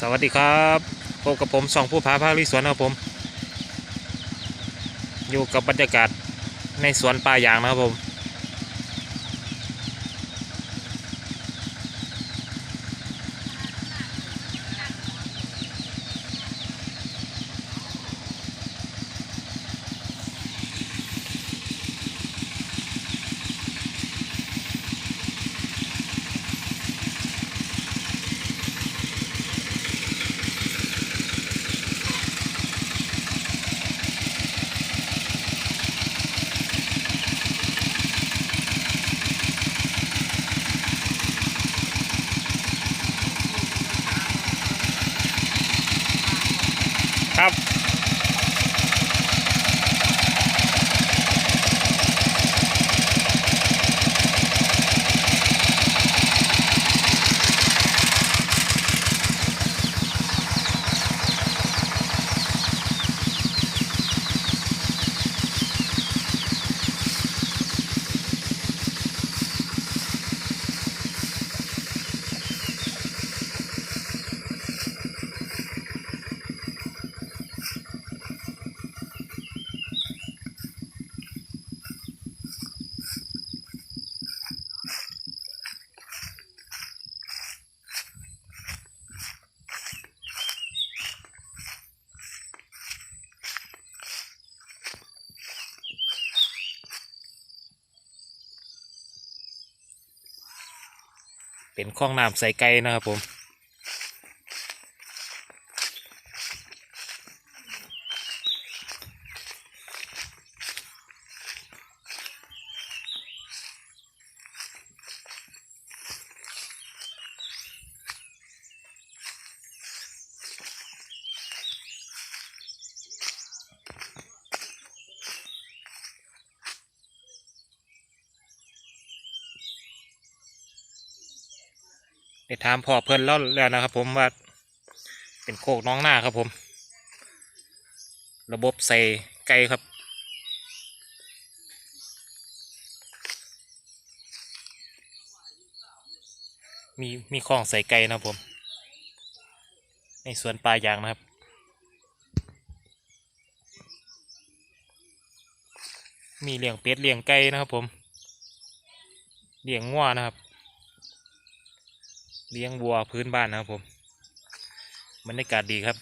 สวัสดีครับพบกับผมสองผู้พาภาลุยสวนนะครับผม อยู่กับบรรยากาศในสวนป่ายางนะครับผม ครับ เป็นคลองน้ำใสไก่นะครับผม ได้ถามพ่อเพิ่นแล้วแล้วนะครับ ผมว่า เป็นโคกน้องหน้าครับผม ระบบใส่ไก่ครับมีมีคลองใส่ไก่นะครับผม ในสวนปลายางนะครับ มีเลี้ยงเป็ดเลี้ยงไก่นะครับผม เลี้ยงงัวนะครับ เลี้ยงวัวพื้นบ้านนะครับผมบรรยากาศดีครับ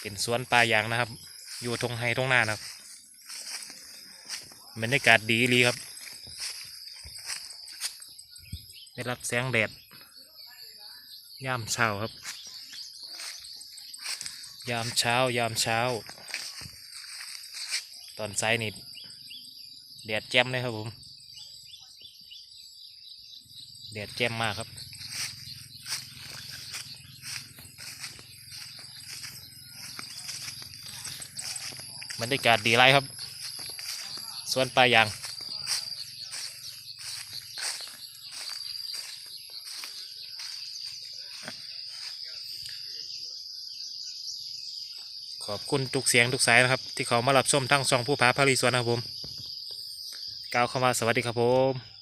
เป็นสวนปลายางนะครับ อยู่ทงไฮทงหน้านะครับบรรยากาศดีดีครับได้รับแสงแดดยามเช้าครับ ยามเช้ายามเช้า ตอนไซนี่แดดแจ่มเลยครับผมแดดแจ่มมากครับ บรรยากาศดีไรครับ สวนปลายาง ขอบคุณทุกเสียงทุกสายนะครับ ที่เขามารับชมทั้งสองผู้พาพารีสวนนะครับผมกล่าวคำว่าสวัสดีครับผม